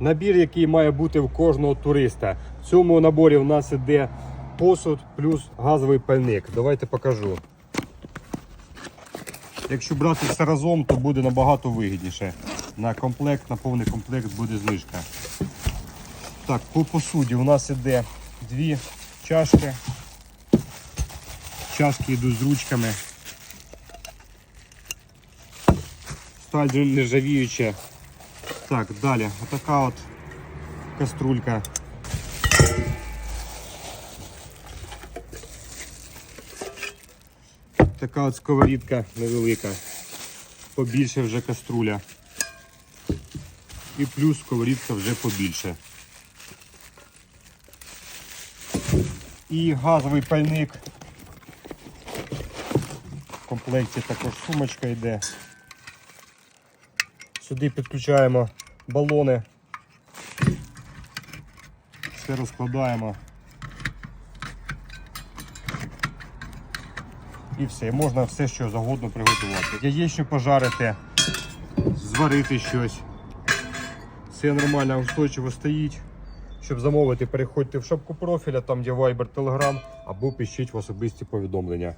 Набір, який має бути в кожного туриста. В цьому наборі у нас іде посуд плюс газовий пальник. Давайте покажу. Якщо брати все разом, то буде набагато вигідніше. На комплект, на повний комплект буде знижка. Так, по посуді у нас іде дві чашки. Чашки йдуть з ручками. Сталь нержавіюча. Так, далі. Отака от каструлька. Така от сковорідка невелика. Побільше вже каструля. І плюс сковорідка вже побільше. І газовий пальник. В комплекті також сумочка йде. Сюди підключаємо балони. Все розкладаємо. І все, можна все, що завгодно приготувати. Яєчню пожарити, зварити щось. Все нормально, устойчиво стоїть. Щоб замовити, переходьте в шапку профіля, там є Viber, Telegram, або пишіть в особисті повідомлення.